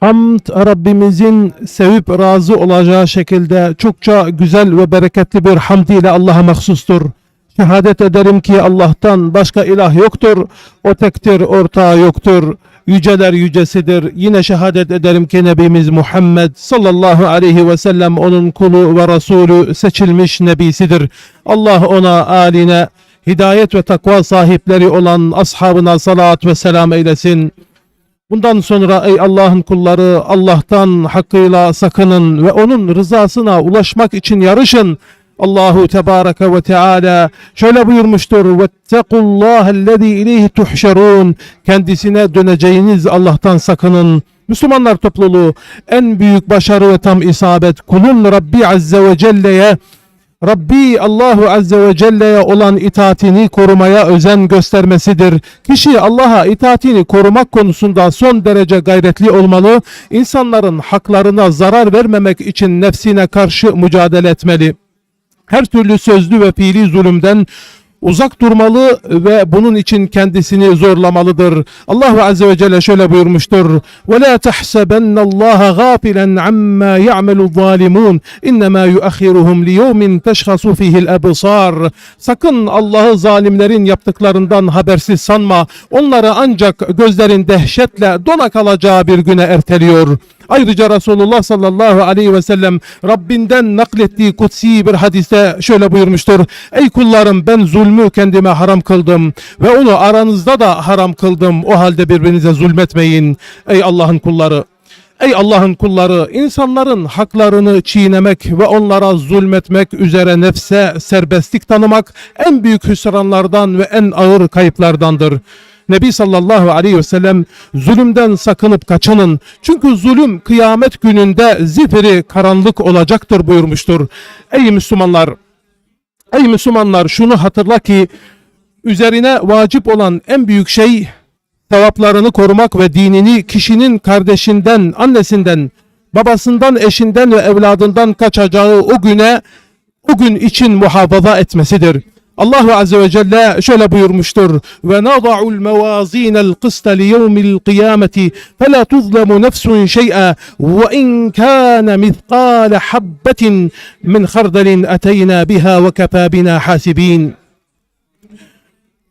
Hamd Rabbimizin sevip razı olacağı şekilde çokça güzel ve bereketli bir hamd ile Allah'a mahsustur. Şehadet ederim ki Allah'tan başka ilah yoktur. O tektir, ortağı yoktur. Yüceler yücesidir. Yine şehadet ederim ki Nebimiz Muhammed sallallahu aleyhi ve sellem onun kulu ve Resulü seçilmiş nebisidir. Allah ona, aline, hidayet ve takva sahipleri olan ashabına salat ve selam eylesin. Bundan sonra ey Allah'ın kulları Allah'tan hakkıyla sakının ve onun rızasına ulaşmak için yarışın. Allahu Tebareke ve Teala şöyle buyurmuştur. Vettekullâhellezî ileyhi tuhşerûn. Kendisine döneceğiniz Allah'tan sakının. Müslümanlar topluluğu en büyük başarı ve tam isabet kulun Rabbi Azze ve Celle'ye Rabbi Allahu Azze ve Celle'ye olan itaatini korumaya özen göstermesidir. Kişi Allah'a itaatini korumak konusunda son derece gayretli olmalı. İnsanların haklarına zarar vermemek için nefsine karşı mücadele etmeli. Her türlü sözlü ve fiili zulümden uzak durmalı ve bunun için kendisini zorlamalıdır. Allah Azze ve Celle şöyle buyurmuştur. وَلَا تَحْسَبَنَّ اللّٰهَ غَافِلًا عَمَّا يَعْمَلُ الظَّالِمُونَ اِنَّمَا يُؤَخِّرُهُمْ لِيَوْمٍ تَشْخَصُ فِيهِ الْأَبْصَارِ Sakın Allah'ı zalimlerin yaptıklarından habersiz sanma. Onları ancak gözlerin dehşetle dona kalacağı bir güne erteliyor. Ayrıca Resulullah sallallahu aleyhi ve sellem Rabbinden naklettiği kutsi bir hadiste şöyle buyurmuştur. Ey kullarım ben zulmü kendime haram kıldım ve onu aranızda da haram kıldım. O halde birbirinize zulmetmeyin. Ey Allah'ın kulları. Ey Allah'ın kulları, insanların haklarını çiğnemek ve onlara zulmetmek üzere nefse serbestlik tanımak en büyük hüsranlardan ve en ağır kayıplardandır. Nebi sallallahu aleyhi ve sellem zulümden sakınıp kaçının. Çünkü zulüm kıyamet gününde zifiri karanlık olacaktır buyurmuştur. Ey Müslümanlar! Ey Müslümanlar şunu hatırla ki üzerine vacip olan en büyük şey sevaplarını korumak ve dinini kişinin kardeşinden, annesinden, babasından, eşinden ve evladından kaçacağı o güne o gün için muhafaza etmesidir. Allah Azze ve Celle şöyle buyurmuştur. Ve nada'ul mevazinel qista li yevmil kıyameti fe la tuzlemu nefsun şey'a ve in kana mithqala habbetin min khardalin ateyna biha ve bina hasibin.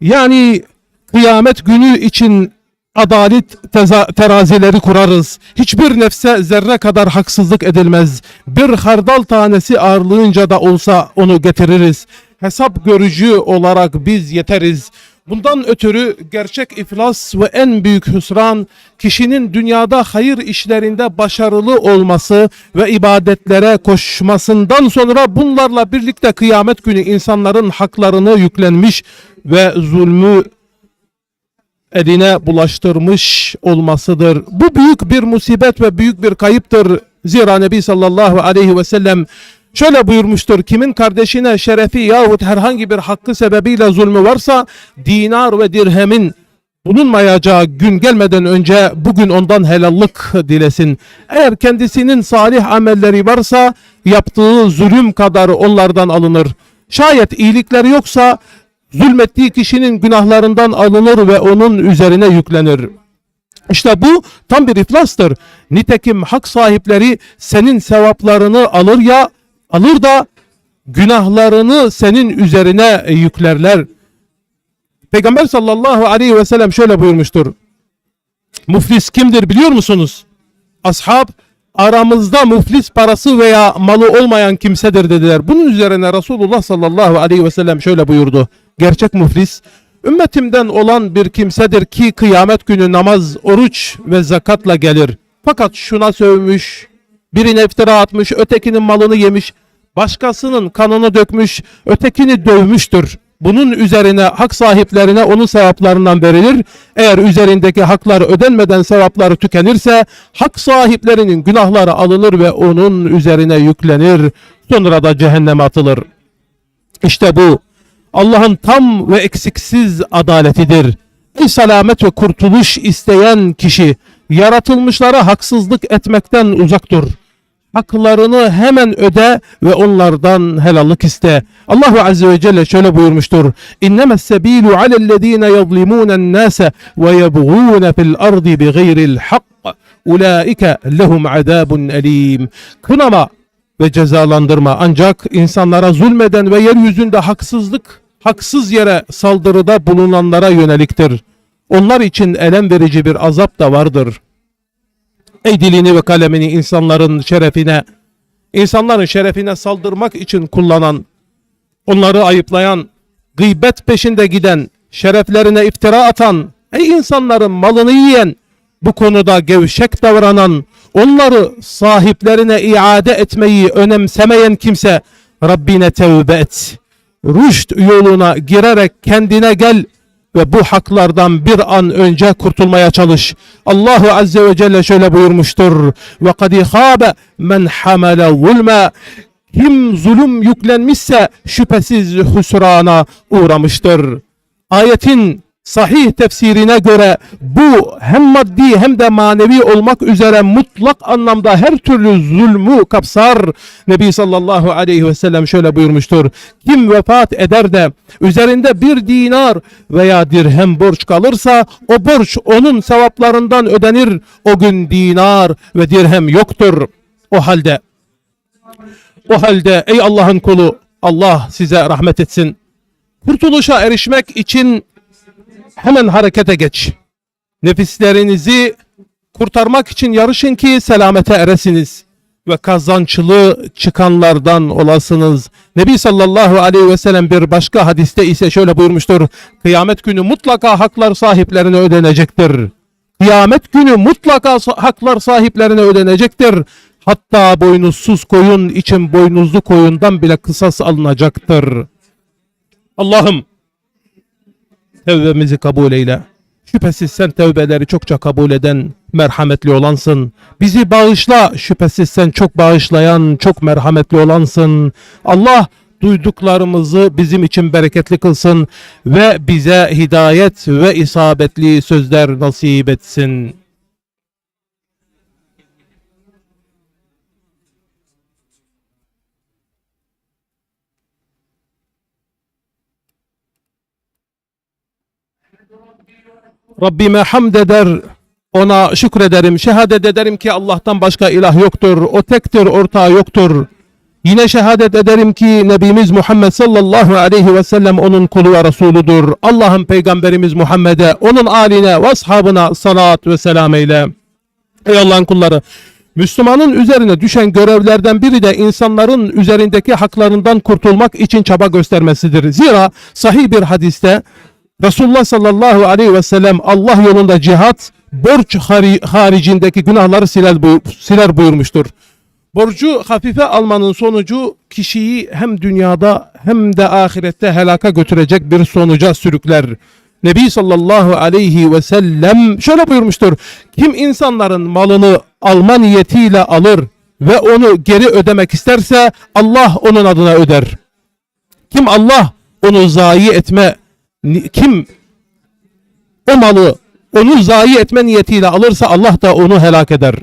Yani kıyamet günü için adalet terazileri kurarız. Hiçbir nefse zerre kadar haksızlık edilmez. Bir hardal tanesi ağırlığınca da olsa onu getiririz. Hesap görücü olarak biz yeteriz. Bundan ötürü gerçek iflas ve en büyük hüsran kişinin dünyada hayır işlerinde başarılı olması ve ibadetlere koşmasından sonra bunlarla birlikte kıyamet günü insanların haklarını yüklenmiş ve zulmü eline bulaştırmış olmasıdır. Bu büyük bir musibet ve büyük bir kayıptır. Zira Nebi sallallahu aleyhi ve sellem şöyle buyurmuştur. Kimin kardeşine şerefi yahut herhangi bir hakkı sebebiyle zulmü varsa dinar ve dirhemin bulunmayacağı gün gelmeden önce bugün ondan helallik dilesin. Eğer kendisinin salih amelleri varsa yaptığı zulüm kadar onlardan alınır. Şayet iyilikleri yoksa zulmettiği kişinin günahlarından alınır ve onun üzerine yüklenir. İşte bu tam bir iflastır. Nitekim hak sahipleri senin sevaplarını alır ya alır da günahlarını senin üzerine yüklerler. Peygamber sallallahu aleyhi ve sellem şöyle buyurmuştur. Muflis kimdir biliyor musunuz? Ashab aramızda muflis parası veya malı olmayan kimsedir dediler. Bunun üzerine Resulullah sallallahu aleyhi ve sellem şöyle buyurdu. Gerçek muflis ümmetimden olan bir kimsedir ki kıyamet günü namaz, oruç ve zakatla gelir. Fakat şuna sövmüş, birine iftira atmış, ötekinin malını yemiş, başkasının kanını dökmüş, ötekini dövmüştür. Bunun üzerine hak sahiplerine onun sevaplarından verilir. Eğer üzerindeki haklar ödenmeden sevapları tükenirse hak sahiplerinin günahları alınır ve onun üzerine yüklenir. Sonra da cehenneme atılır. İşte bu Allah'ın tam ve eksiksiz adaletidir. Ey selamet ve kurtuluş isteyen kişi yaratılmışlara haksızlık etmekten uzak dur. haklarını hemen öde ve onlardan helallik iste. Allahu Azze ve Celle şöyle buyurmuştur. İnnemes sebilu alellezine yezlimunen nase ve yebğûne fil ardi bigayril hak. Ulaike lehum azabun elim. Kınama ve cezalandırma ancak insanlara zulmeden ve yeryüzünde haksızlık, haksız yere saldırıda bulunanlara yöneliktir. Onlar için elem verici bir azap da vardır. Ey dilini ve kalemini insanların şerefine, insanların şerefine saldırmak için kullanan, onları ayıplayan, gıybet peşinde giden, şereflerine iftira atan, ey insanların malını yiyen, bu konuda gevşek davranan, onları sahiplerine iade etmeyi önemsemeyen kimse Rabbine tevbe et. Rüşt yoluna girerek kendine gel ve bu haklardan bir an önce kurtulmaya çalış. Allahu Azze ve Celle şöyle buyurmuştur. Ve kad ihabe men hamele zulme. Kim zulüm yüklenmişse şüphesiz hüsrana uğramıştır. Ayetin sahih tefsirine göre bu hem maddi hem de manevi olmak üzere mutlak anlamda her türlü zulmü kapsar. Nebi sallallahu aleyhi ve sellem şöyle buyurmuştur. Kim vefat eder de üzerinde bir dinar veya dirhem borç kalırsa o borç onun sevaplarından ödenir. O gün dinar ve dirhem yoktur. O halde o halde ey Allah'ın kulu Allah size rahmet etsin. Kurtuluşa erişmek için hemen harekete geç. Nefislerinizi kurtarmak için yarışın ki selamete eresiniz ve kazançlı çıkanlardan olasınız. Nebi sallallahu aleyhi ve sellem bir başka hadiste ise şöyle buyurmuştur. Kıyamet günü mutlaka haklar sahiplerine ödenecektir. Kıyamet günü mutlaka haklar sahiplerine ödenecektir. Hatta boynuzsuz koyun için boynuzlu koyundan bile kısas alınacaktır. Allah'ım tevbemizi kabul eyle. Şüphesiz sen tevbeleri çokça kabul eden merhametli olansın. Bizi bağışla. Şüphesiz sen çok bağışlayan, çok merhametli olansın. Allah duyduklarımızı bizim için bereketli kılsın ve bize hidayet ve isabetli sözler nasip etsin. Rabbime hamd eder, ona şükrederim, şehadet ederim ki Allah'tan başka ilah yoktur, o tektir, ortağı yoktur. Yine şehadet ederim ki Nebimiz Muhammed sallallahu aleyhi ve sellem onun kulu ve Resuludur. Allah'ın peygamberimiz Muhammed'e, onun aline ve ashabına salat ve selam eyle. Ey Allah'ın kulları! Müslümanın üzerine düşen görevlerden biri de insanların üzerindeki haklarından kurtulmak için çaba göstermesidir. Zira sahih bir hadiste Resulullah sallallahu aleyhi ve sellem Allah yolunda cihat borç hari- haricindeki günahları siler, siler buyurmuştur. Borcu hafife almanın sonucu kişiyi hem dünyada hem de ahirette helaka götürecek bir sonuca sürükler. Nebi sallallahu aleyhi ve sellem şöyle buyurmuştur. Kim insanların malını alma niyetiyle alır ve onu geri ödemek isterse Allah onun adına öder. Kim Allah onu zayi etme kim o malı onu zayi etme niyetiyle alırsa Allah da onu helak eder.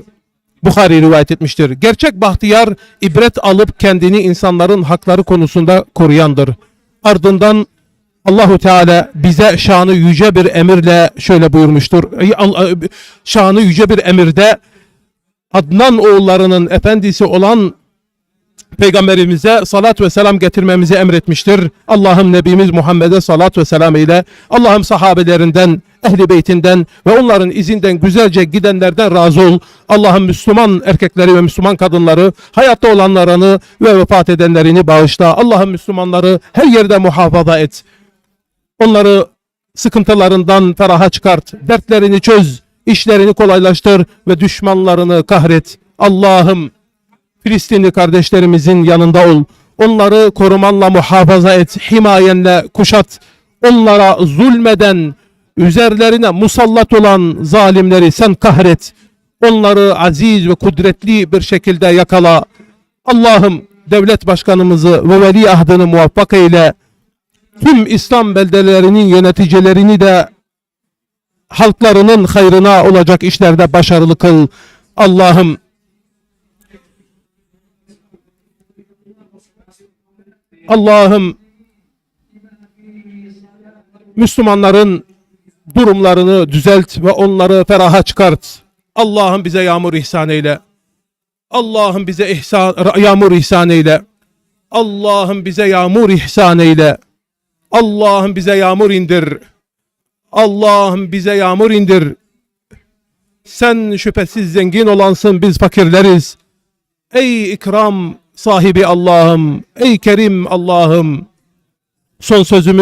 Bukhari rivayet etmiştir. Gerçek bahtiyar ibret alıp kendini insanların hakları konusunda koruyandır. Ardından Allahu Teala bize şanı yüce bir emirle şöyle buyurmuştur. Al- Şanı yüce bir emirde Adnan oğullarının efendisi olan Peygamberimize salat ve selam getirmemizi emretmiştir. Allah'ım Nebimiz Muhammed'e salat ve selam ile Allah'ım sahabelerinden, ehli beytinden ve onların izinden güzelce gidenlerden razı ol. Allah'ım Müslüman erkekleri ve Müslüman kadınları, hayatta olanlarını ve vefat edenlerini bağışla. Allah'ım Müslümanları her yerde muhafaza et. Onları sıkıntılarından feraha çıkart. Dertlerini çöz, işlerini kolaylaştır ve düşmanlarını kahret. Allah'ım Filistinli kardeşlerimizin yanında ol. Onları korumanla muhafaza et, himayenle kuşat. Onlara zulmeden, üzerlerine musallat olan zalimleri sen kahret. Onları aziz ve kudretli bir şekilde yakala. Allah'ım devlet başkanımızı ve veli ahdını muvaffak eyle. Tüm İslam beldelerinin yöneticilerini de halklarının hayrına olacak işlerde başarılı kıl. Allah'ım Allah'ım Müslümanların durumlarını düzelt ve onları feraha çıkart. Allah'ım bize yağmur ihsan eyle. Allah'ım bize ihsan, yağmur ihsan eyle. Allah'ım bize yağmur ihsan eyle. Allah'ım bize yağmur indir. Allah'ım bize yağmur indir. Sen şüphesiz zengin olansın biz fakirleriz. Ey ikram sahibi Allah'ım, ey kerim Allah'ım. Son sözümü